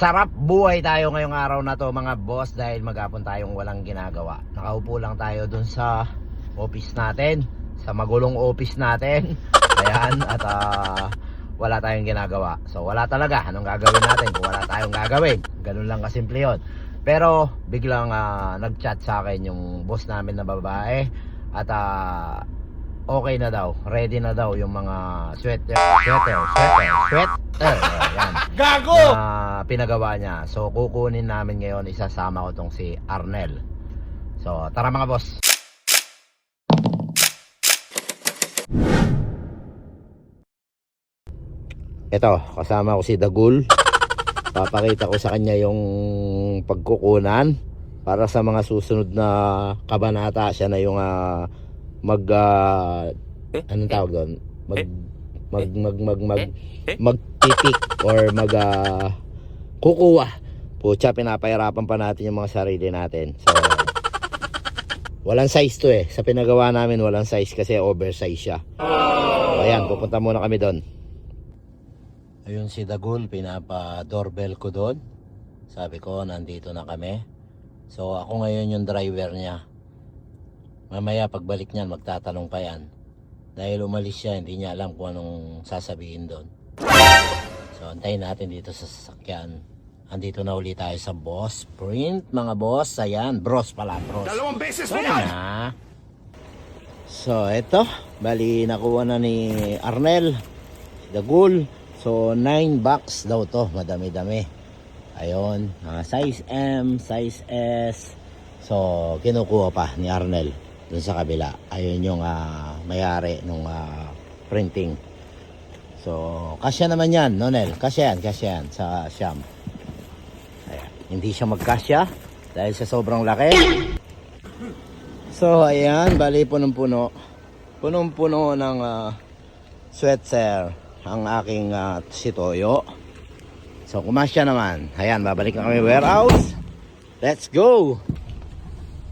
Sarap buhay tayo ngayong araw na to mga boss dahil maghapon tayong walang ginagawa. Nakaupo lang tayo dun sa office natin, sa magulong office natin. Ayan, at ah, wala tayong ginagawa. So wala talaga. Anong gagawin natin kung wala tayong gagawin? Ganun lang kasimple yun. Pero biglang ah, nag-chat sa akin yung boss namin na babae at ah, okay na daw, ready na daw yung mga sweater, sweater, sweater, sweater, ayan, Gago! na pinagawa niya. So kukunin namin ngayon, isasama ko tong si Arnel. So tara mga boss. Ito, kasama ko si Dagul. Papakita ko sa kanya yung pagkukunan para sa mga susunod na kabanata siya na yung ah, mag ah, anong tawag doon? Mag mag mag mag mag magtitik or mag ah, kukuha. Pucha, pinapahirapan pa natin yung mga sarili natin. So, walang size to eh. Sa pinagawa namin, walang size kasi oversize siya. So, ayan, pupunta muna kami doon. Ayun si Dagul, pinapa-doorbell ko doon. Sabi ko, nandito na kami. So, ako ngayon yung driver niya. Mamaya, pagbalik niyan, magtatanong pa yan. Dahil umalis siya, hindi niya alam kung anong sasabihin doon. So, antayin natin dito sa sasakyan. Andito na uli tayo sa Boss Print, mga boss. Ayan, bros pala, bros. Dalawang beses So, na yan! na. So, eto. Bali, nakuha na ni Arnel. Si Dagul. So, 9 bucks daw to. Madami-dami. Ayun. ah, size M, size S. So, kinukuha pa ni Arnel. Dun sa kabila. Ayun yung ah, mayari nung ah, printing. So, kasya naman yan, Nonel. Kasya yan, kasya yan sa Siam. Hindi siya magkasya dahil sa sobrang laki. So, ayan, bali punong-puno. Punong-puno ng ah, sweater ang aking ah, si Toyo. So, kumasya naman. Ayan, babalik na kami warehouse. Let's go!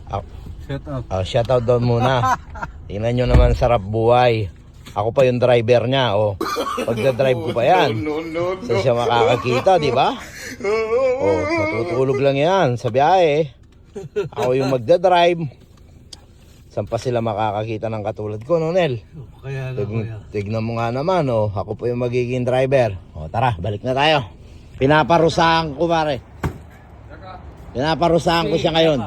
Oh, Shut up. oh, shout out doon muna. Tingnan nyo naman sarap buhay. Ako pa yung driver niya, oh. Pagda-drive ko pa yan. No, no, no. Saan siya makakakita, di ba? Oh, matutulog lang yan sa biyahe. Ako yung magdadrive. Saan pa sila makakakita ng katulad ko, no, Nel? Kaya Tig tignan mo nga naman, oh. Ako po yung magiging driver. O, tara, balik na tayo. Pinaparusahan ko, pare. Pinaparusahan ko siya ngayon.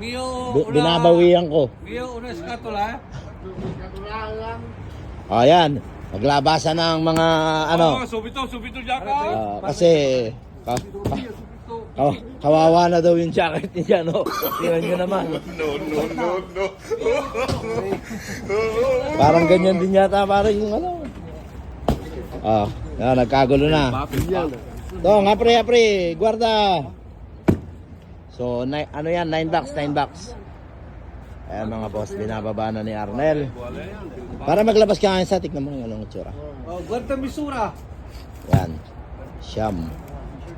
Mio, Bi- binabawian ko. Mio, una skatula. O, yan. Maglabasan ng mga, ano. Oh, subito, subito jaka. ah, kasi, ka, ka, ka- kawawa na daw yung jacket niya, no? Tingnan nyo naman. No, no, no, no. Parang ganyan din yata, parang yung ano. Ah, yan, nagkagulo na. To, nga pre, pre, guarda. So, ni- ano yan, 9 bucks, 9 bucks. Ayan mga boss, binababa na ni Arnel. Para maglabas ka ngayon sa, tignan mo yung anong itsura. Oh, guarda misura. Yan, siyam.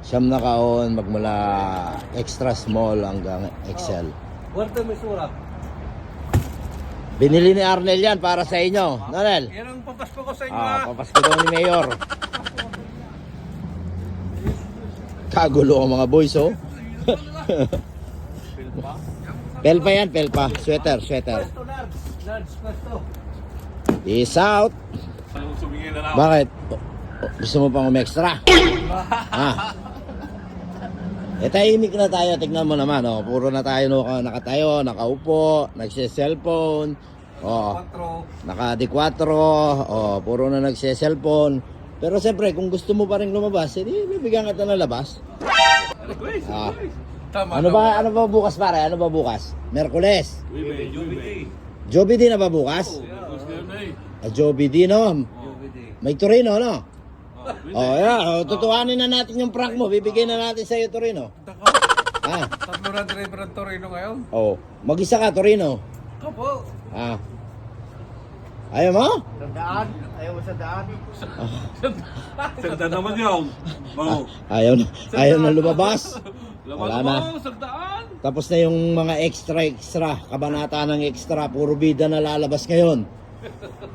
Siyam na kaon, magmula extra small hanggang XL. Guarda misura. Binili ni Arnel yan para sa inyo. Arnel, Yan ang papasko ko sa inyo. Ah, ah. papasko daw ni Mayor. Kagulo ang mga boys, oh. pelpa yan, pelpa. Sweater, sweater. Peace out. Bakit? Gusto mo pang umextra? ha? Eh, tahimik na tayo. Tignan mo naman, oh. Puro na tayo no, nakatayo, nakaupo, nagse-cellphone. Oh, Quattro. naka D4, oh, puro na nagse-cellphone. Pero siyempre, kung gusto mo pa rin lumabas, edi bibigyan kita ng labas. Guys, Ah. Tama Ano ba ano ba bukas pare? Ano ba bukas? Merkules. Joby din na ba bukas? Gusto na eh. Ah, Joby din no. Jubity. May Torino no. Oh, yeah, oh, tutuhanin na natin yung prank mo. Bibigyan na natin sa iyo Torino. Ah, Tatlo na driver ng Torino ngayon. oh, mag-isa ka Torino. Kapo. Ah. Ayaw mo? Sa daan. Ayaw mo sa daan. Sagda naman yun. Oh. Ayaw na, ayaw na lumabas. Wala na. Tapos na yung mga extra extra, kabanata ng extra, puro bida na lalabas ngayon.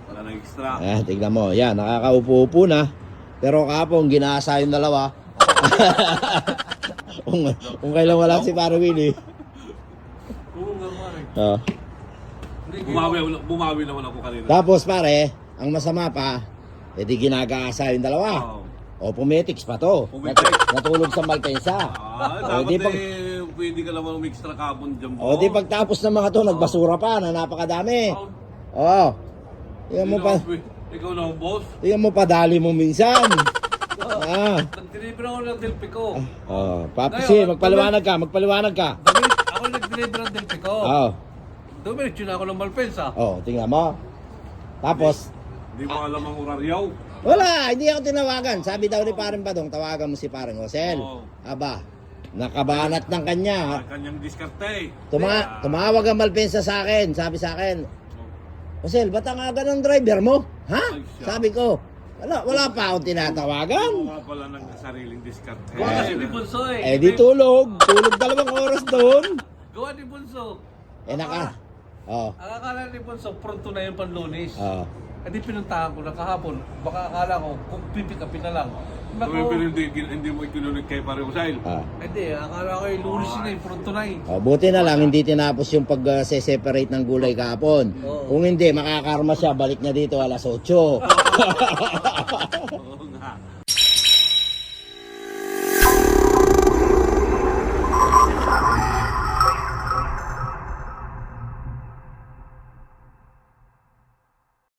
Wala nang extra. Eh, tignan mo, yan, nakakaupo-upo na. Pero kahapon, ginasa yung dalawa. kung, kung kailan wala si Pare Willie. Oo nga pare. Oh. Hindi Bumawi, bumawi naman ako kanina. Tapos pare, ang masama pa, edi ginagasa yung dalawa. Oo. O pumetics pa to. Pumetics. Nat- natulog sa Malpensa. Ah, dapat pag- eh, pwede ka naman umextra kapon dyan O di pagtapos ng mga to, nagbasura pa na napakadami. Oo. Tingnan mo pa, Ikaw na ang boss. tingnan mo pa dali mo minsan. ah. Nag-deliver ako ng Delpico. Oh, papasi, magpaliwanag ka, magpaliwanag ka. Dumiretso ako nag-deliver ng Delpico. Oo. Dumiretso na ako ng Malpensa. Oh, tingnan mo. Tapos, Hindi mo alam ang oraryaw. wala, hindi ako tinawagan. Sabi daw ni Paring Padong, tawagan mo si Paring Josel. Oo. Aba, nakabanat ng kanya. Ang kanyang diskarte. Tuma tumawag ang Malpensa sa akin, sabi sa akin, Josel, ba't ang aga ng driver mo? Ha? Ay, siya. Sabi ko, wala, wala pa akong tinatawagan. Mga pala ng sariling diskarte. Gawa kasi ni Bunso eh. Eh di tulog, tulog dalawang oras doon. Gawa ni Bunso. Eh naka, oh, Ang akala ni Bunso, pronto na yung panlunis. oh. Hindi pinuntahan ko na kahapon. Baka akala ko, kung pipick upin na lang. Pero Naku, pero hindi, hindi mo ikinulit kay pare Usail. Ah. hindi, akala ko yung lunis na yung pronto na eh. Oh, buti na lang hindi tinapos yung pag-separate ng gulay kahapon. Oo. Kung hindi, makakarma siya, balik niya dito alas 8. Oo nga.